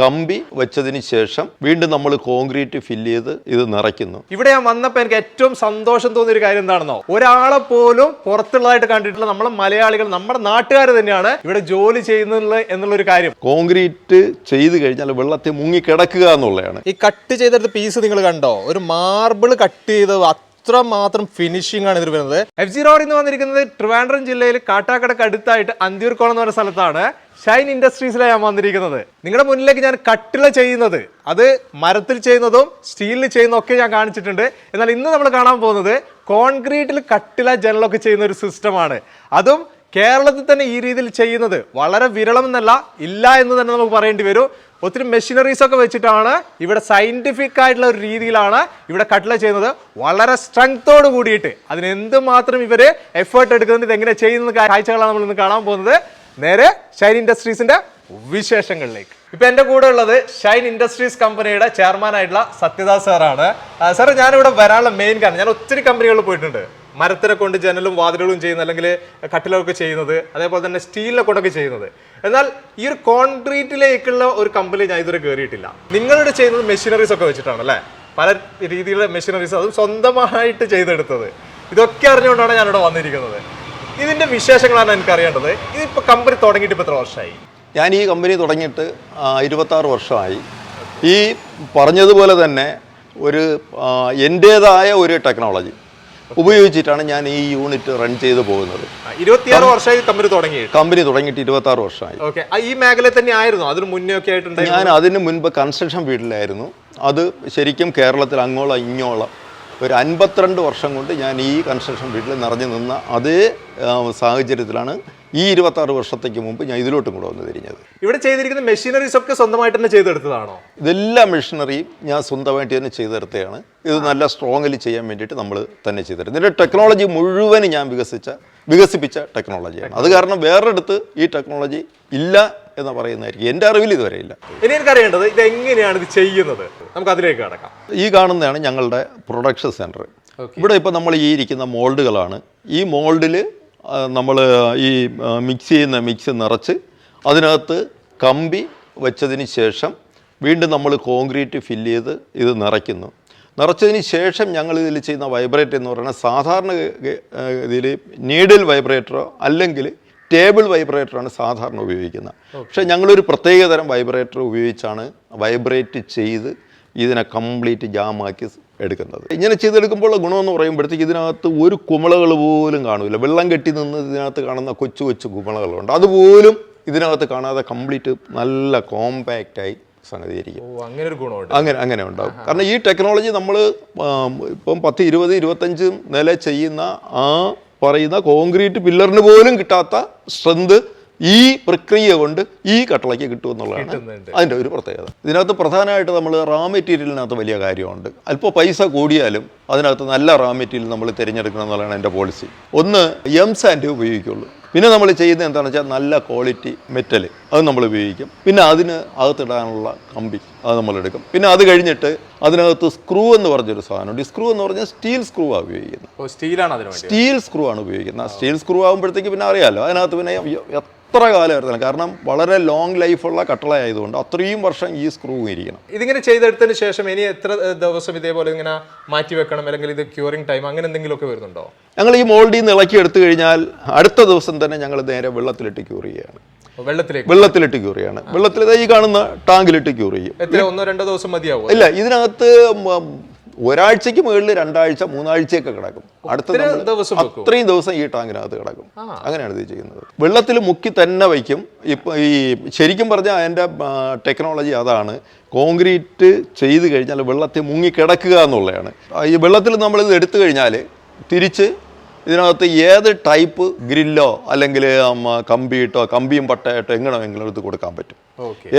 കമ്പി വെച്ചതിന് ശേഷം വീണ്ടും നമ്മൾ കോൺക്രീറ്റ് ഫില്ല് ചെയ്ത് ഇത് നിറയ്ക്കുന്നു. ഇവിടെ ഞാൻ വന്നപ്പോൾ എനിക്ക് ഏറ്റവും സന്തോഷം തോന്നിയ ഒരു കാര്യം എന്താണെന്നോ? ഒരാളെ പോലും പുറത്തുള്ളതായിട്ട് കണ്ടിട്ടുള്ള നമ്മൾ മലയാളികൾ നമ്മുടെ നാട്ടുകാർ തന്നെയാണ് ഇവിടെ ജോലി ചെയ്യുന്നത് എന്നുള്ള ഒരു കാര്യം. കോൺക്രീറ്റ് ചെയ്ത് കഴിഞ്ഞാൽ വെള്ളത്തിൽ മുങ്ങി കിടക്കുക എന്നുള്ളതാണ്. ഈ കട്ട് ചെയ്തെടുത്ത പീസ് നിങ്ങൾ കണ്ടോ? ഒരു മാർബിൾ കട്ട് ചെയ്ത് അത്ര മാത്രം ഫിനിഷിംഗ് ആണ് ഇതിൽ വരുന്നത്. എഫ് ജി റോഡിൽ എന്ന് വന്നിരിക്കുന്നത് ട്രിവാൻഡ്രം ജില്ലയിൽ കാട്ടാക്കടക്ക് അടുത്തായിട്ട് അന്തിയൂർക്കോളം എന്ന് പറഞ്ഞ സ്ഥലത്താണ് ഷൈൻ ഇൻഡസ്ട്രീസിലാണ് ഞാൻ വന്നിരിക്കുന്നത്. നിങ്ങളുടെ മുന്നിലേക്ക് ഞാൻ കട്ടിള ചെയ്യുന്നത് അത് മരത്തിൽ ചെയ്യുന്നതും സ്റ്റീലിൽ ചെയ്യുന്നതും ഒക്കെ ഞാൻ കാണിച്ചിട്ടുണ്ട്. എന്നാൽ ഇന്ന് നമ്മൾ കാണാൻ പോകുന്നത് കോൺക്രീറ്റിൽ കട്ടില ജനലൊക്കെ ചെയ്യുന്ന ഒരു സിസ്റ്റമാണ് അതും കേരളത്തിൽ തന്നെ ഈ രീതിയിൽ ചെയ്യുന്നത് വളരെ വിരളം എന്നല്ല ഇല്ല എന്ന് തന്നെ നമുക്ക് പറയേണ്ടി വരും. ഒത്തിരി മെഷീനറീസ് ഒക്കെ വെച്ചിട്ടാണ് ഇവിടെ സയന്റിഫിക് ആയിട്ടുള്ള ഒരു രീതിയിലാണ് ഇവിടെ കട്ട്ല ചെയ്യുന്നത്. വളരെ സ്ട്രെങ്തോട് കൂടിയിട്ട് അതിന് എന്തുമാത്രം ഇവർ എഫേർട്ട് എടുക്കുന്നത് ഇത് എങ്ങനെ ചെയ്യുന്ന കാഴ്ചകളാണ് നമ്മൾ ഇന്ന് കാണാൻ പോകുന്നത്. നേരെ ഷൈൻ ഇൻഡസ്ട്രീസിന്റെ വിശേഷങ്ങളിലേക്ക്. ഇപ്പൊ എന്റെ കൂടെ ഉള്ളത് ഷൈൻ ഇൻഡസ്ട്രീസ് കമ്പനിയുടെ ചെയർമാൻ ആയിട്ടുള്ള സത്യദാസ് സാറാണ് സാർ ഞാനിവിടെ വരാനുള്ള മെയിൻ കാരണം ഞാൻ ഒത്തിരി കമ്പനികളിൽ പോയിട്ടുണ്ട്. മരത്തിനെ കൊണ്ട് ജനലും വാതിലുകളും ചെയ്യുന്നത് അല്ലെങ്കിൽ കട്ടിലൊക്കെ ചെയ്യുന്നത് അതേപോലെ തന്നെ സ്റ്റീലിനെ കൊണ്ടൊക്കെ ചെയ്യുന്നത്. എന്നാൽ ഈ ഒരു കോൺക്രീറ്റിലേക്കുള്ള ഒരു കമ്പനി ഞാൻ ഇതുവരെ കയറിയിട്ടില്ല നിങ്ങളുടെ ചെയ്യുന്നത് മെഷീനറീസ് ഒക്കെ വെച്ചിട്ടാണ് അല്ലേ? പല രീതിയിലുള്ള മെഷീനറീസ് അതും സ്വന്തമായിട്ട് ചെയ്തെടുത്തത്. ഇതൊക്കെ അറിഞ്ഞുകൊണ്ടാണ് ഞാനിവിടെ വന്നിരിക്കുന്നത്. ഇതിന്റെ വിശേഷങ്ങളാണ് എനിക്ക് അറിയേണ്ടത് ഇതിപ്പോൾ കമ്പനി തുടങ്ങിയിട്ട് ഇപ്പോൾ എത്ര വർഷമായി? ഞാൻ ഈ കമ്പനി തുടങ്ങിയിട്ട് ഇരുപത്താറ് വർഷമായി. ഈ പറഞ്ഞതുപോലെ തന്നെ ഒരു എന്റേതായ ഒരു ടെക്നോളജി ഉപയോഗിച്ചിട്ടാണ് ഞാൻ ഈ യൂണിറ്റ് റൺ ചെയ്ത് പോകുന്നത്. ഇരുപത്തിയാറ് വർഷമായി കമ്പനി തുടങ്ങിയിട്ട്. കമ്പനി തുടങ്ങിയിട്ട് ഇരുപത്താറ് വർഷമായി. ഓക്കെ ഈ മേഖലയിൽ തന്നെ ആയിരുന്നു? അതിന് മുന്നേ ഒക്കെ ആയിട്ടുണ്ട് ഞാൻ അതിന് മുൻപ് കൺസ്ട്രക്ഷൻ ഫീൽഡിലായിരുന്നു അത് ശരിക്കും കേരളത്തിൽ അങ്ങോളം ഇങ്ങോളം ഒരു അൻപത്തിരണ്ട് വർഷം കൊണ്ട് ഞാൻ ഈ കൺസ്ട്രക്ഷൻ ഫീൽഡിൽ നിറഞ്ഞു നിന്ന അതേ സാഹചര്യത്തിലാണ് ഈ ഇരുപത്താറ് വർഷത്തേക്ക് മുമ്പ് ഞാൻ ഇതിലോട്ടും കൂടെ വന്ന് തിരിഞ്ഞത്. ഇവിടെ ചെയ്തിരിക്കുന്ന മെഷീനറീസ് ഒക്കെ സ്വന്തമായിട്ട് തന്നെ ചെയ്തെടുത്തതാണോ? ഇതെല്ലാം മെഷീനറിയും ഞാൻ സ്വന്തമായിട്ട് തന്നെ ചെയ്തെടുത്തതാണ്. ഇത് നല്ല സ്ട്രോങ്ങിൽ ചെയ്യാൻ വേണ്ടിയിട്ട് നമ്മൾ തന്നെ ചെയ്തെടുത്തു ഇതിന്റെ ടെക്നോളജി മുഴുവൻ ഞാൻ വികസിച്ച വികസിപ്പിച്ച ടെക്നോളജിയാണ് അത് കാരണം വേറൊരിടത്ത് ഈ ടെക്നോളജി ഇല്ല എന്ന് പറയുന്നതായിരിക്കും. എന്റെ അറിവിൽ ഇതുവരെ ഇല്ല. ഇനി എനിക്ക് അറിയേണ്ടത് ഇത് എങ്ങനെയാണ് ഇത് ചെയ്യുന്നത്? നമുക്ക് അതിലേക്ക് കടക്കാം. ഈ കാണുന്നതാണ് ഞങ്ങളുടെ പ്രൊഡക്ഷൻ സെന്റർ ഇവിടെ ഇപ്പോൾ നമ്മൾ ഈ ഇരിക്കുന്ന മോൾഡുകളാണ് ഈ മോൾഡിൽ നമ്മൾ ഈ മിക്സ് ചെയ്യുന്ന മിക്സ് നിറച്ച് അതിനകത്ത് കമ്പി വെച്ചതിന് ശേഷം വീണ്ടും നമ്മൾ കോൺക്രീറ്റ് ഫില്ല് ചെയ്ത് ഇത് നിറയ്ക്കുന്നു. നിറച്ചതിന് ശേഷം ഞങ്ങൾ ഇതിൽ ചെയ്യുന്ന വൈബ്രേറ്റ് എന്ന് പറയുന്നത് സാധാരണ ഇതിൽ നീഡിൽ വൈബ്രേറ്ററോ അല്ലെങ്കിൽ ടേബിൾ വൈബ്രേറ്ററാണ് സാധാരണ ഉപയോഗിക്കുന്നത്. പക്ഷേ ഞങ്ങളൊരു പ്രത്യേകതരം വൈബ്രേറ്റർ ഉപയോഗിച്ചാണ് വൈബ്രേറ്റ് ചെയ്ത് ഇതിനെ കംപ്ലീറ്റ് ജാമാക്കി എടുക്കുന്നത്. ഇങ്ങനെ ചെയ്തെടുക്കുമ്പോൾ ഗുണമെന്ന് പറയുമ്പോഴത്തേക്ക് ഇതിനകത്ത് ഒരു കുമളകൾ പോലും കാണില്ല വെള്ളം കെട്ടി നിന്ന് ഇതിനകത്ത് കാണുന്ന കൊച്ചു കൊച്ചു കുമളകളുണ്ട്. അതുപോലും ഇതിനകത്ത് കാണാതെ കംപ്ലീറ്റ് നല്ല കോമ്പാക്റ്റായി സംഗതിയായിരിക്കും. അങ്ങനെ ഒരു ഗുണമുണ്ട്. അങ്ങനെ അങ്ങനെ ഉണ്ടാവും. കാരണം ഈ ടെക്നോളജി നമ്മൾ ഇപ്പം പത്ത് ഇരുപത് ഇരുപത്തഞ്ച് നില ചെയ്യുന്ന ആ പറയുന്ന കോൺക്രീറ്റ് പില്ലറിന് പോലും കിട്ടാത്ത സ്ട്രെങ്ത് ഈ പ്രക്രിയ കൊണ്ട് ഈ കട്ടളയ്ക്ക് കിട്ടുമെന്നുള്ളതാണ്. അതിന്റെ ഒരു പ്രത്യേകത. ഇതിനകത്ത് പ്രധാനമായിട്ട് നമ്മൾ റാ മെറ്റീരിയലിനകത്ത് വലിയ കാര്യമുണ്ട്. അല്പം പൈസ കൂടിയാലും അതിനകത്ത് നല്ല റാ മെറ്റീരിയൽ നമ്മൾ തിരഞ്ഞെടുക്കണം എന്നുള്ളതാണ് എന്റെ പോളിസി ഒന്ന് എം സാൻഡ് ഉപയോഗിക്കുള്ളൂ. പിന്നെ നമ്മൾ ചെയ്യുന്നത് എന്താണെന്ന് വെച്ചാൽ നല്ല ക്വാളിറ്റി മെറ്റൽ അത് നമ്മൾ ഉപയോഗിക്കും. പിന്നെ അതിന് അകത്തിടാനുള്ള കമ്പി അത് നമ്മൾ എടുക്കും. പിന്നെ അത് കഴിഞ്ഞിട്ട് അതിനകത്ത് സ്ക്രൂ എന്ന് പറഞ്ഞൊരു സാധനമുണ്ട്. ഈ സ്ക്രൂ എന്ന് പറഞ്ഞാൽ സ്റ്റീൽ സ്ക്രൂ ആണ് ഉപയോഗിക്കുന്നത്. സ്റ്റീലാണ് സ്റ്റീൽ സ്ക്രൂ ആണ് ഉപയോഗിക്കുന്നത്. സ്റ്റീൽ സ്ക്രൂ ആകുമ്പോഴത്തേക്ക് പിന്നെ അറിയാമല്ലോ അതിനകത്ത് പിന്നെ എത്ര കാലം എടുത്തില്ല കാരണം വളരെ ലോങ് ലൈഫുള്ള കട്ടള ആയതുകൊണ്ട് അത്രയും വർഷം ഈ സ്ക്രൂ ഇരിക്കണം. ഇതിങ്ങനെ ചെയ്തെടുത്തതിന് ശേഷം ഇനി എത്ര ദിവസം ഇതേപോലെ ഇങ്ങനെ മാറ്റി വെക്കണം? അല്ലെങ്കിൽ ഇത് ക്യൂറിംഗ് ടൈം അങ്ങനെ എന്തെങ്കിലുമൊക്കെ വരുന്നുണ്ടോ? ഞങ്ങൾ ഈ മോൾഡിൽ നിന്ന് ഇളക്കി എടുത്തു കഴിഞ്ഞാൽ അടുത്ത ദിവസം തന്നെ ഞങ്ങൾ നേരെ വെള്ളത്തിലിട്ട് ക്യൂർ ചെയ്യുകയാണ്. വെള്ളത്തിലേക്ക്? വെള്ളത്തിലിട്ട് ക്യൂർ ചെയ്യാണ് വെള്ളത്തിൽ ഈ കാണുന്ന ടാങ്കിലിട്ട് ക്യൂർ ചെയ്യും. എത്ര? ഒന്നോ രണ്ടോ ദിവസം മതിയാവും? ഇല്ല ഇതിനകത്ത് ഒരാഴ്ചയ്ക്ക് മുകളിൽ രണ്ടാഴ്ച മൂന്നാഴ്ചയൊക്കെ കിടക്കും. അടുത്ത ദിവസം അത്രയും ദിവസം ഈ ടാങ്കിനകത്ത് കിടക്കും. അങ്ങനെയാണ് ഇത് ചെയ്യുന്നത്. വെള്ളത്തിൽ മുക്കി തന്നെ വയ്ക്കും. ഇപ്പം ഈ ശരിക്കും പറഞ്ഞാൽ അതിന്റെ ടെക്നോളജി അതാണ്. കോൺക്രീറ്റ് ചെയ്ത് കഴിഞ്ഞാൽ വെള്ളത്തിൽ മുങ്ങി കിടക്കുക എന്നുള്ളതാണ്. ഈ വെള്ളത്തിൽ നമ്മളിത് എടുത്തു കഴിഞ്ഞാൽ തിരിച്ച് ഇതിനകത്ത് ഏത് ടൈപ്പ് ഗ്രില്ലോ അല്ലെങ്കിൽ കമ്പിയിട്ടോ കമ്പിയും പട്ടയായിട്ടോ എങ്ങനെ വേണമെങ്കിലും എടുത്ത് കൊടുക്കാൻ പറ്റും.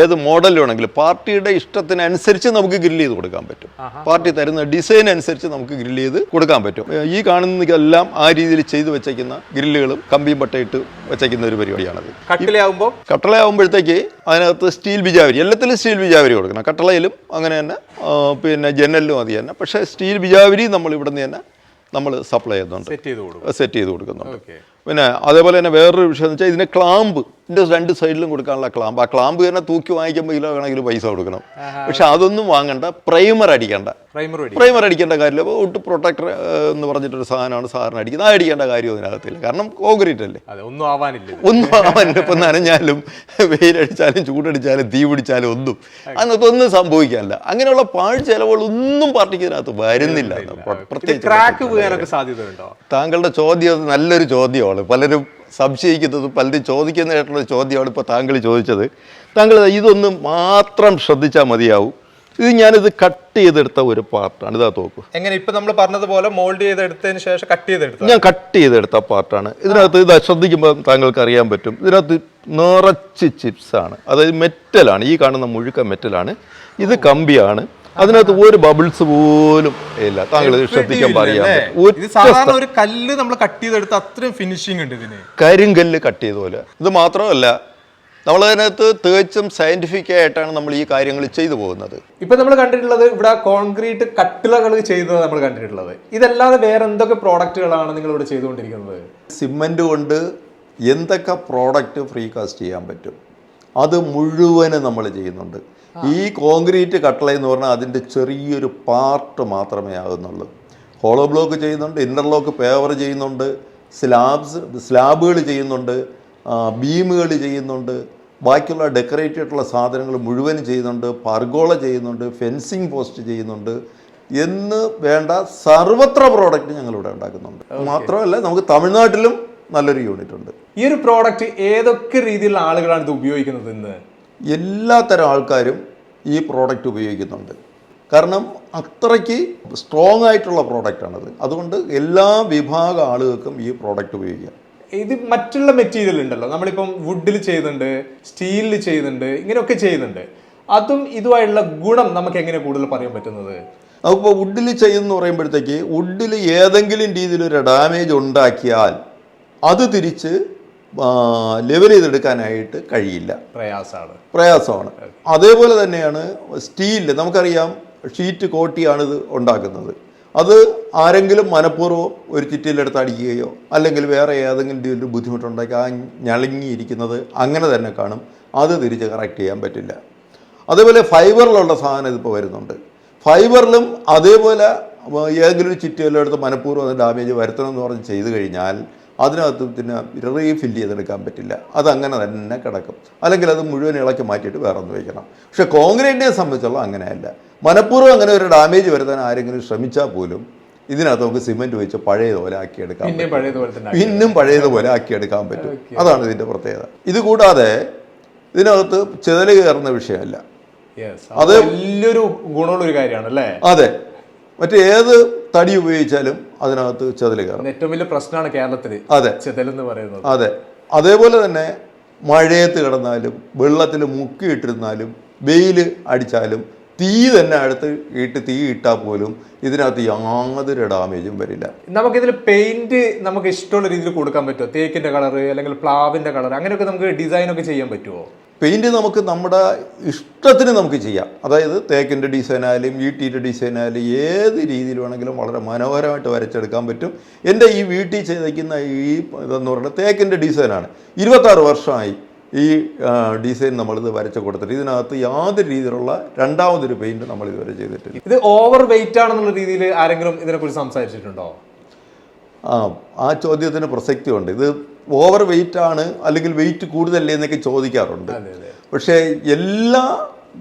ഏത് മോഡൽ വേണമെങ്കിലും പാർട്ടിയുടെ ഇഷ്ടത്തിനനുസരിച്ച് നമുക്ക് ഗ്രില്ല് ചെയ്ത് കൊടുക്കാൻ പറ്റും. പാർട്ടി തരുന്ന ഡിസൈൻ അനുസരിച്ച് നമുക്ക് ഗ്രില്ല് ചെയ്ത് കൊടുക്കാൻ പറ്റും. ഈ ഈ കാണുന്നതെല്ലാം ആ രീതിയിൽ ചെയ്തു വെച്ചേക്കുന്ന ഗ്രില്ലുകളും കമ്പിയും പട്ടയിട്ട് വെച്ചേക്കുന്ന ഒരു പരിപാടിയാണത്. കട്ടിലാവുമ്പോൾ കട്ടളയാകുമ്പോഴത്തേക്ക് അതിനകത്ത് സ്റ്റീൽ ബിജാവരി എല്ലാത്തിലും സ്റ്റീൽ ബിജാവരി കൊടുക്കണം. കട്ടളയിലും അങ്ങനെ തന്നെ പിന്നെ ജനലിലും അത് തന്നെ. പക്ഷേ സ്റ്റീൽ ബിജാവരി നമ്മൾ ഇവിടെ നിന്ന് തന്നെ നമ്മൾ സപ്ലൈ ചെയ്യുന്നുണ്ട്. സെറ്റ് ചെയ്ത് കൊടുക്കുന്നുണ്ട്. പിന്നെ അതേപോലെ തന്നെ വേറൊരു വിഷയം എന്ന് വെച്ചാൽ ഇതിന് ക്ലാമ്പ് ഇതിന്റെ രണ്ട് സൈഡിലും കൊടുക്കാനുള്ള ക്ലാമ്പ്. ആ ക്ലാമ്പ് തന്നെ തൂക്കി വാങ്ങിക്കുമ്പോൾ കിലോ വേണമെങ്കിലും പൈസ കൊടുക്കണം. പക്ഷെ അതൊന്നും വാങ്ങണ്ട പ്രൈമർ അടിക്കേണ്ട. പ്രൈമർ അടിക്കേണ്ട കാര്യമില്ല അപ്പോൾ ഒട്ട് പ്രൊട്ടക്ടർ എന്ന് പറഞ്ഞിട്ടൊരു സാധനമാണ് സാധാരണ അടിക്കുന്നത്. ആ അടിക്കേണ്ട കാര്യം അതിനകത്തില്ല കാരണം കോൺക്രീറ്റ് അല്ലേ? അതെ ഒന്നും ആവാനില്ല. ഒന്നും ആവാനില്ല. ഇപ്പം നനഞ്ഞാലും വെയിലടിച്ചാലും ചൂടടിച്ചാലും തീ പിടിച്ചാലും ഒന്നും അതിനകത്ത് ഒന്നും സംഭവിക്കാനില്ല. അങ്ങനെയുള്ള പാഴ് ചെലവുകളൊന്നും പാർട്ടിക്ക് ഇതിനകത്ത് വരുന്നില്ല. പ്രത്യേകിച്ച് താങ്കളുടെ ചോദ്യം നല്ലൊരു ചോദ്യമാണ്. പലരും സംശയിക്കുന്നത് പലരും ചോദിക്കുന്നതായിട്ടുള്ള ചോദ്യമാണ് ഇപ്പോൾ താങ്കൾ ചോദിച്ചത്. താങ്കൾ ഇതൊന്ന് മാത്രം ശ്രദ്ധിച്ചാൽ മതിയാവും. ഇത് ഞാനിത് കട്ട് ചെയ്തെടുത്ത ഒരു പാർട്ടാണ്. ഇതാ തോക്ക്. എങ്ങനെ? ഇപ്പൊ നമ്മൾ പറഞ്ഞതുപോലെ മോൾഡ് ചെയ്തെടുത്തതിന് ശേഷം കട്ട് ചെയ്തെടുത്തു ഞാൻ കട്ട് ചെയ്തെടുത്ത പാർട്ടാണ്. ഇതിനകത്ത് ഇത് ശ്രദ്ധിക്കുമ്പോൾ താങ്കൾക്ക് അറിയാൻ പറ്റും. ഇതിനകത്ത് നിറച്ച് ചിപ്സ് ആണ്. അതായത് മെറ്റലാണ് ഈ കാണുന്ന മുഴുക്ക മെറ്റലാണ് ഇത് കമ്പിയാണ്. അതിനകത്ത് ഒരു ബബിൾസ് പോലും ഇല്ല. താങ്കൾ ശ്രദ്ധിക്കാൻ പറയാം ഒരു കല്ല് നമ്മൾ കട്ട് ചെയ്തെടുത്ത് അത്രയും ഫിനിഷിംഗ് ഉണ്ട് ഇതിന്. കരിങ്കല്ല് കട്ട് ചെയ്ത പോലെ. ഇത് മാത്രമല്ല നമ്മളതിനകത്ത് തികച്ചും സയന്റിഫിക് ആയിട്ടാണ് നമ്മൾ ഈ കാര്യങ്ങൾ ചെയ്തു പോകുന്നത്. ഇപ്പൊ നമ്മൾ കണ്ടിട്ടുള്ളത് ഇവിടെ കോൺക്രീറ്റ് കട്ടിളകൾ ചെയ്തത് നമ്മൾ കണ്ടിട്ടുള്ളത്. ഇതല്ലാതെ വേറെ എന്തൊക്കെ പ്രോഡക്റ്റുകളാണ് നിങ്ങൾ ഇവിടെ ചെയ്തുകൊണ്ടിരിക്കുന്നത്? സിമെന്റ് കൊണ്ട് എന്തൊക്കെ പ്രോഡക്റ്റ് ഫ്രീ കാസ്റ്റ് ചെയ്യാൻ പറ്റും? അത് മുഴുവനും നമ്മൾ ചെയ്യുന്നുണ്ട്. ഈ കോൺക്രീറ്റ് കട്ടള എന്ന് പറഞ്ഞാൽ അതിന്റെ ചെറിയൊരു പാർട്ട് മാത്രമേ ആകുന്നുള്ളൂ. ഹോളോ ബ്ലോക്ക് ചെയ്യുന്നുണ്ട് ഇന്റർലോക്ക് പേവർ ചെയ്യുന്നുണ്ട് സ്ലാബ്സ് സ്ലാബുകൾ ചെയ്യുന്നുണ്ട് ബീമുകൾ ചെയ്യുന്നുണ്ട് ബാക്കിയുള്ള ഡെക്കറേറ്റ് ആയിട്ടുള്ള സാധനങ്ങൾ മുഴുവനും ചെയ്യുന്നുണ്ട് പർഗോള ചെയ്യുന്നുണ്ട് ഫെൻസിങ് പോസ്റ്റ് ചെയ്യുന്നുണ്ട് എന്ന് വേണ്ട സർവത്ര പ്രോഡക്റ്റ് ഞങ്ങളിവിടെ ഉണ്ടാക്കുന്നുണ്ട്. മാത്രമല്ല നമുക്ക് തമിഴ്നാട്ടിലും നല്ലൊരു യൂണിറ്റ് ഉണ്ട്. ഈ ഒരു പ്രോഡക്റ്റ് ഏതൊക്കെ രീതിയിലുള്ള ആളുകളാണ് ഇത് ഉപയോഗിക്കുന്നത് ഇന്ന്? എല്ലാ തരം ആൾക്കാരും ഈ പ്രോഡക്റ്റ് ഉപയോഗിക്കുന്നുണ്ട്. കാരണം അത്രയ്ക്ക് സ്ട്രോങ് ആയിട്ടുള്ള പ്രോഡക്റ്റാണത് അതുകൊണ്ട് എല്ലാ വിഭാഗ ആളുകൾക്കും ഈ പ്രോഡക്റ്റ് ഉപയോഗിക്കാം. ഇത് മറ്റുള്ള മെറ്റീരിയൽ ഉണ്ടല്ലോ. നമ്മളിപ്പം വുഡിൽ ചെയ്യുന്നുണ്ട് സ്റ്റീലിൽ ചെയ്യുന്നുണ്ട് ഇങ്ങനെയൊക്കെ ചെയ്യുന്നുണ്ട്. അതും ഇതുമായുള്ള ഗുണം നമുക്ക് എങ്ങനെ കൂടുതൽ പറയാൻ പറ്റുന്നത്? അപ്പോൾ വുഡിൽ ചെയ്യുമെന്ന് പറയുമ്പോഴത്തേക്ക് വുഡിൽ ഏതെങ്കിലും രീതിയിലൊരു ഡാമേജ് ഉണ്ടാക്കിയാൽ അത് തിരിച്ച് ലെവൽ ചെയ്തെടുക്കാനായിട്ട് കഴിയില്ല. പ്രയാസമാണ്. പ്രയാസമാണ്. അതേപോലെ തന്നെയാണ് സ്റ്റീലിൽ നമുക്കറിയാം ഷീറ്റ് കോട്ടിയാണ് ഇത് ഉണ്ടാക്കുന്നത്. അത് ആരെങ്കിലും മനഃപൂർവം ഒരു ചിറ്റിയിലെടുത്ത് അടിക്കുകയോ അല്ലെങ്കിൽ വേറെ ഏതെങ്കിലും രീതിയിൽ ബുദ്ധിമുട്ടുണ്ടാക്കി ആ ഞളിങ്ങിയിരിക്കുന്നത് അങ്ങനെ തന്നെ കാണും. അത് തിരിച്ച് കറക്റ്റ് ചെയ്യാൻ പറ്റില്ല. അതേപോലെ ഫൈബറിലുള്ള സാധനം ഇതിപ്പോൾ വരുന്നുണ്ട്. ഫൈബറിലും അതേപോലെ ഏതെങ്കിലും ഒരു ചിറ്റിലെടുത്ത് എടുത്ത് മനഃപൂർവം ഡാമേജ് വരുത്തണം എന്ന് പറഞ്ഞ് ചെയ്തു കഴിഞ്ഞാൽ അതിനകത്ത് പിന്നെ റീഫില്ല് ചെയ്തെടുക്കാൻ പറ്റില്ല. അതങ്ങനെ തന്നെ കിടക്കും. അല്ലെങ്കിൽ അത് മുഴുവൻ ഇളക്കി മാറ്റിയിട്ട് വേറെ ഒന്ന് വയ്ക്കണം പക്ഷേ കോൺക്രീറ്റിനെ സംബന്ധിച്ചുള്ള അങ്ങനെയല്ല. മനഃപൂർവം അങ്ങനെ ഒരു ഡാമേജ് വരുത്താൻ ആരെങ്കിലും ശ്രമിച്ചാൽ പോലും ഇതിനകത്ത് നമുക്ക് സിമെന്റ് വെച്ച് പഴയതുപോലെ ആക്കിയെടുക്കാം. പിന്നെ പഴയതുപോലെ ആക്കിയെടുക്കാൻ പറ്റും. അതാണ് ഇതിന്റെ പ്രത്യേകത. ഇത് കൂടാതെ ഇതിനകത്ത് ചെതൽ കയറുന്ന വിഷയമല്ല. അത് വലിയൊരു ഗുണമുള്ള ഒരു കാര്യമാണ് അല്ലേ അതെ. മറ്റേത് തടി ഉപയോഗിച്ചാലും അതിനകത്ത് ചെതൽ കയറും. ഏറ്റവും വലിയ പ്രശ്നമാണ് കേരളത്തിൽ അതെ. ചെതലെന്ന് പറയുന്നത്. അതെ. അതേപോലെ തന്നെ മഴയത്ത് കിടന്നാലും വെള്ളത്തിൽ മുക്കിയിട്ടിരുന്നാലും വെയിൽ അടിച്ചാലും തീ തന്നെ അടുത്ത് ഇട്ട് തീ ഇട്ടാൽ പോലും ഇതിനകത്ത് യാതൊരു ഡാമേജും വരില്ല. നമുക്കിതിൽ പെയിന്റ് നമുക്ക് ഇഷ്ടമുള്ള രീതിയിൽ കൊടുക്കാൻ പറ്റുമോ? തേക്കിന്റെ കളർ അല്ലെങ്കിൽ പ്ലാവിന്റെ കളർ അങ്ങനെയൊക്കെ നമുക്ക് ഡിസൈൻ ഒക്കെ ചെയ്യാൻ പറ്റുമോ? പെയിന്റ് നമുക്ക് നമ്മുടെ ഇഷ്ടത്തിന് നമുക്ക് ചെയ്യാം. അതായത് തേക്കിന്റെ ഡിസൈനായാലും വീട്ടിന്റെ ഡിസൈനായാലും ഏത് രീതിയിൽ വേണമെങ്കിലും വളരെ മനോഹരമായിട്ട് വരച്ചെടുക്കാൻ പറ്റും. എന്റെ ഈ വീട്ടിൽ ചെയ്തേക്കുന്ന ഈ ഇതെന്ന് പറയുന്നത് തേക്കിന്റെ ഡിസൈനാണ് ഇരുപത്താറ് വർഷമായി ഈ ഡിസൈൻ നമ്മളിത് വരച്ച് കൊടുത്തിട്ട്. ഇതിനകത്ത് യാതൊരു രീതിയിലുള്ള രണ്ടാമതൊരു പെയിന്റ് നമ്മൾ ഇതുവരെ ചെയ്തിട്ടില്ല. ഇത് ഓവർ വെയിറ്റ് ആണെന്നുള്ള രീതിയിൽ ആരെങ്കിലും ഇതിനെക്കുറിച്ച് സംസാരിച്ചിട്ടുണ്ടോ? ആ ആ ചോദ്യത്തിന് പ്രസക്തിയുണ്ട്. ഇത് ഓവർ വെയിറ്റ് ആണ് അല്ലെങ്കിൽ വെയിറ്റ് കൂടുതലല്ലേ എന്നൊക്കെ ചോദിക്കാറുണ്ട്. പക്ഷേ എല്ലാ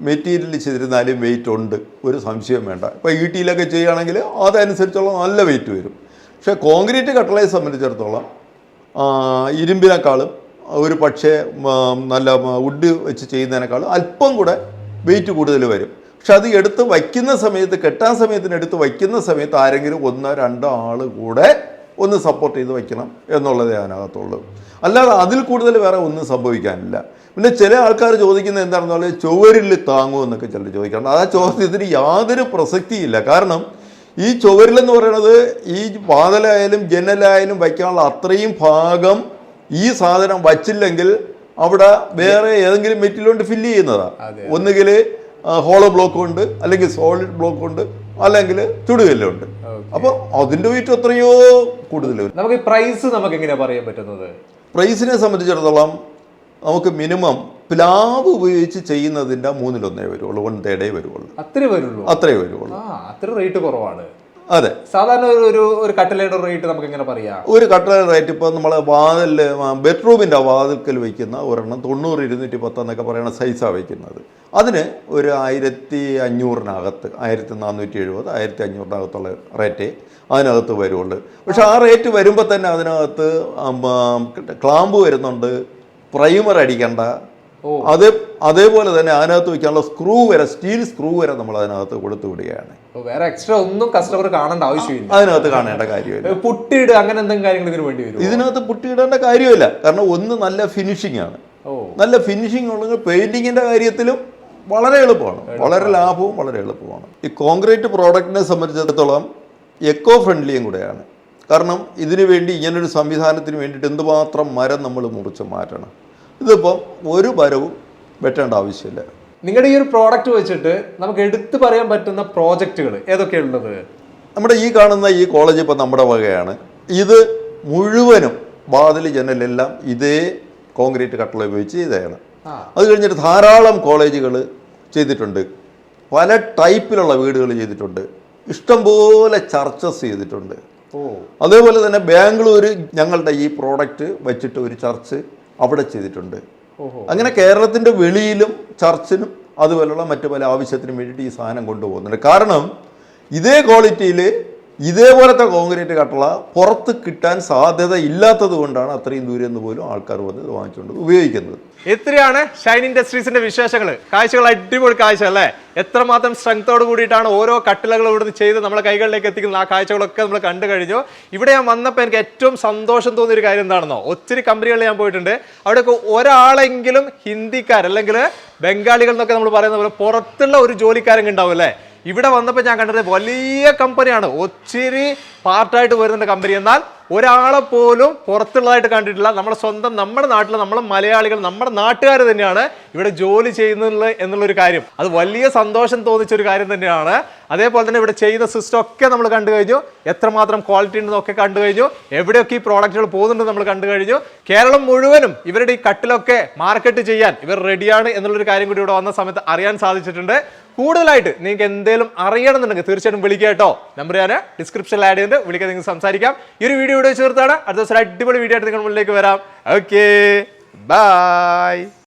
മെറ്റീരിയൽ ചെയ്തിരുന്നാലും വെയിറ്റ് ഉണ്ട്. ഒരു സംശയം വേണ്ട. ഇപ്പോൾ ടിയിലൊക്കെ ചെയ്യുകയാണെങ്കിൽ അതനുസരിച്ചുള്ള നല്ല വെയിറ്റ് വരും. പക്ഷേ കോൺക്രീറ്റ് കട്ടളയെ സംബന്ധിച്ചിടത്തോളം ഇരുമ്പിനേക്കാളും ഒരു പക്ഷേ നല്ല വുഡ് വെച്ച് ചെയ്യുന്നതിനേക്കാളും അല്പം കൂടെ വെയിറ്റ് കൂടുതൽ വരും. പക്ഷെ അത് എടുത്ത് വയ്ക്കുന്ന സമയത്ത് കെട്ടാൻ സമയത്തിന് എടുത്ത് വയ്ക്കുന്ന സമയത്ത് ആരെങ്കിലും ഒന്നോ രണ്ടോ ആൾ കൂടെ ഒന്ന് സപ്പോർട്ട് ചെയ്ത് വയ്ക്കണം എന്നുള്ളതേ അതിനകത്തുള്ളൂ. അല്ലാതെ അതിൽ കൂടുതൽ വേറെ ഒന്നും സംഭവിക്കാനില്ല. പിന്നെ ചില ആൾക്കാർ ചോദിക്കുന്നത് എന്താണെന്ന് പറഞ്ഞാൽ ചുവരിൽ താങ്ങുമോ എന്നൊക്കെ ചിലർ ചോദിക്കാറുണ്ട്. ആ ചോദ്യത്തിന് യാതൊരു പ്രസക്തിയില്ല. കാരണം ഈ ചുവരിലെന്ന് പറയുന്നത് ഈ വാതിലായാലും ജനലായാലും വയ്ക്കാനുള്ള അത്രയും ഭാഗം ഈ സാധനം വച്ചില്ലെങ്കിൽ അവിടെ വേറെ ഏതെങ്കിലും മെറ്റീരിയൽ കൊണ്ട് ഫില്ല് ചെയ്യുന്നതാണ് ഒന്നുകിൽ ഹോളോ ബ്ലോക്ക് കൊണ്ട് അല്ലെങ്കിൽ സോളിഡ് ബ്ലോക്ക് കൊണ്ട് അല്ലെങ്കിൽ ചുടുകല്ലുണ്ട്. അപ്പൊ അതിന്റെ വെയിറ്റ് എത്രയോ കൂടുതൽ നമുക്ക് പ്രൈസ് നമുക്ക് എങ്ങനെയാ പറയാൻ പറ്റുന്നത്? പ്രൈസിനെ സംബന്ധിച്ചിടത്തോളം നമുക്ക് മിനിമം പ്ലാവ് ഉപയോഗിച്ച് ചെയ്യുന്നതിന്റെ മൂന്നിലൊന്നേ വരുള്ളൂ വൺ തേഡേ വരുള്ളൂ അത്രേ വരുള്ളൂ. അത്രേ വരുള്ളൂ അത്ര റേറ്റ് കുറവാണ്. അതെ. സാധാരണ ഒരു- ഒരു ഒരു കട്ടിലയുടെ റേറ്റ് നമുക്ക് ഇങ്ങനെ പറയാം. ഒരു കട്ടലയുടെ റേറ്റ് ഇപ്പോൾ നമ്മൾ വാതിൽ ബെഡ്റൂമിന്റെ വാതിൽക്കൽ വയ്ക്കുന്ന ഒരെണ്ണം തൊണ്ണൂറ് ഇരുന്നൂറ്റി പത്ത് എന്നൊക്കെ പറയുന്ന സൈസാണ് വയ്ക്കുന്നത് അതിന് ഒരു ആയിരത്തി അഞ്ഞൂറിനകത്ത് ആയിരത്തി നാനൂറ്റി എഴുപത് ആയിരത്തി അഞ്ഞൂറിനകത്തുള്ള റേറ്റ് അതിനകത്ത് വരുള്ളൂ. പക്ഷെ ആ റേറ്റ് വരുമ്പോൾ തന്നെ അതിനകത്ത് ക്ലാമ്പ് വരുന്നുണ്ട്. പ്രൈമർ അടിക്കണ്ട. അതേ അതേപോലെ തന്നെ അതിനകത്ത് വയ്ക്കാനുള്ള സ്ക്രൂ വരെ സ്റ്റീൽ സ്ക്രൂ വരെ നമ്മൾ അതിനകത്ത് കൊടുത്തു വിടുകയാണ്. വേറെ എക്സ്ട്രാ ഒന്നും കസ്റ്റമർ കാണേണ്ട ആവശ്യമില്ല. അതിനകത്ത് കാണേണ്ട കാര്യമില്ല. പുട്ടിയിട അങ്ങനെ എന്തെങ്കിലും കാര്യങ്ങൾ ഇതിന് വേണ്ടി വരും ഇതിനകത്ത് പുട്ടിയിടേണ്ട കാര്യമില്ല. കാരണം ഒന്ന് നല്ല ഫിനിഷിംഗ് ആണ്. നല്ല ഫിനിഷിംഗ് ഉണ്ടെങ്കിൽ പെയിന്റിങ്ങിന്റെ കാര്യത്തിലും വളരെ എളുപ്പമാണ്. വളരെ ലാഭവും വളരെ എളുപ്പമാണ്. ഈ കോൺക്രീറ്റ് പ്രോഡക്റ്റിനെ സംബന്ധിച്ചിടത്തോളം എക്കോ ഫ്രണ്ട്ലിയും കൂടെയാണ്. കാരണം ഇതിനു വേണ്ടി ഇങ്ങനൊരു സംവിധാനത്തിന് വേണ്ടിയിട്ട് എന്തുമാത്രം മരം നമ്മൾ മുറിച്ച് മാറ്റണം. ഇതിപ്പം ഒരു മരവും വെട്ടേണ്ട ആവശ്യമില്ല. നിങ്ങളുടെ ഈ ഒരു പ്രോഡക്റ്റ് വെച്ചിട്ട് നമുക്ക് എടുത്തു പറയാൻ പറ്റുന്ന പ്രോജക്റ്റുകൾ ഏതൊക്കെയുള്ളത് നമ്മുടെ ഈ കാണുന്ന ഈ കോളേജ് ഇപ്പം നമ്മുടെ വകയാണ്. ഇത് മുഴുവനും വാതിൽ ജനലെല്ലാം ഇതേ കോൺക്രീറ്റ് കട്ടള ഉപയോഗിച്ച് ആ. അത് കഴിഞ്ഞിട്ട് ധാരാളം കോളേജുകൾ ചെയ്തിട്ടുണ്ട്. പല ടൈപ്പിലുള്ള വീടുകൾ ചെയ്തിട്ടുണ്ട്. ഇഷ്ടംപോലെ ചർച്ചസ് ചെയ്തിട്ടുണ്ട്. അതേപോലെ തന്നെ ബാംഗ്ലൂർ ഞങ്ങളുടെ ഈ പ്രോഡക്റ്റ് വെച്ചിട്ട് ഒരു ചർച്ച് അവിടെ ചെയ്തിട്ടുണ്ട്. അങ്ങനെ കേരളത്തിന്റെ വെളിയിലും ചർച്ചിനും അതുപോലുള്ള മറ്റു പല ആവശ്യത്തിനും വേണ്ടിയിട്ട് ഈ സാധനം കൊണ്ടുപോകുന്നുണ്ട്. കാരണം ഇതേ ക്വാളിറ്റിയിൽ ഇതേപോലത്തെ കോൺക്രീറ്റ് കട്ടള പുറത്ത് കിട്ടാൻ സാധ്യത ഇല്ലാത്തത് കൊണ്ടാണ് അത്രയും ദൂരം നിന്ന് പോലും ആൾക്കാർ വന്ന് ഇത് വാങ്ങിച്ചുകൊണ്ട് ഉപയോഗിക്കുന്നത്. ഇത്രയാണ് ഷൈൻ ഇൻഡസ്ട്രീസിന്റെ വിശേഷങ്ങൾ കാഴ്ചകൾ അടിപൊളി കാഴ്ച അല്ലേ എത്രമാത്രം സ്ട്രെങ്തോട് കൂടിയിട്ടാണ് ഓരോ കട്ടിലകൾ ഇവിടുന്ന് ചെയ്ത് നമ്മളെ കൈകളിലേക്ക് എത്തിക്കുന്ന ആ കാഴ്ചകളൊക്കെ നമ്മൾ കണ്ടു കഴിഞ്ഞു. ഇവിടെ ഞാൻ വന്നപ്പോൾ എനിക്ക് ഏറ്റവും സന്തോഷം തോന്നിയ ഒരു കാര്യം എന്താണെന്നോ? ഒത്തിരി കമ്പനികളിൽ ഞാൻ പോയിട്ടുണ്ട്. അവിടെയൊക്കെ ഒരാളെങ്കിലും ഹിന്ദിക്കാർ അല്ലെങ്കിൽ ബംഗാളികൾ എന്നൊക്കെ നമ്മൾ പറയുന്ന പോലെ പുറത്തുള്ള ഒരു ജോലിക്കാരൻ ഉണ്ടാവും അല്ലേ? ഇവിടെ വന്നപ്പോൾ ഞാൻ കണ്ടത് വലിയ കമ്പനിയാണ്. ഒത്തിരി പാർട്ടായിട്ട് വരുന്നുണ്ട് കമ്പനി. എന്നാൽ ഒരാളെ പോലും പുറത്തുള്ളതായിട്ട് കണ്ടിട്ടില്ല. നമ്മുടെ സ്വന്തം നമ്മുടെ നാട്ടിൽ നമ്മളെ മലയാളികൾ നമ്മുടെ നാട്ടുകാർ തന്നെയാണ് ഇവിടെ ജോലി ചെയ്യുന്നത് എന്നുള്ളൊരു കാര്യം. അത് വലിയ സന്തോഷം തോന്നിച്ച ഒരു കാര്യം തന്നെയാണ്. അതേപോലെ തന്നെ ഇവിടെ ചെയ്യുന്ന സിസ്റ്റം ഒക്കെ നമ്മൾ കണ്ടു കഴിഞ്ഞു. എത്രമാത്രം ക്വാളിറ്റി ഉണ്ടെന്നൊക്കെ കണ്ടു കഴിഞ്ഞു. എവിടെയൊക്കെ ഈ പ്രോഡക്റ്റുകൾ പോകുന്നുണ്ട് നമ്മൾ കണ്ടു കഴിഞ്ഞു. കേരളം മുഴുവനും ഇവരുടെ ഈ കട്ടിലൊക്കെ മാർക്കറ്റ് ചെയ്യാൻ ഇവർ റെഡിയാണ് എന്നുള്ളൊരു കാര്യം കൂടി ഇവിടെ വന്ന സമയത്ത് അറിയാൻ സാധിച്ചിട്ടുണ്ട്. കൂടുതലായിട്ട് നിങ്ങൾക്ക് എന്തെങ്കിലും അറിയണമെന്നുണ്ടെങ്കിൽ തീർച്ചയായിട്ടും വിളിക്കുക കേട്ടോ. നമ്പർ ഞാൻ ഡിസ്ക്രിപ്ഷനിൽ ആഡ് ചെയ്തിട്ട് വിളിക്കാൻ നിങ്ങൾക്ക് സംസാരിക്കാം. ഈ ഒരു വീഡിയോ ഇവിടെ ചേർത്താണ് അടുത്ത ദിവസം അടിപൊളി വീഡിയോ ആയിട്ട് നിങ്ങൾ മുന്നിലേക്ക് വരാം. Okay bye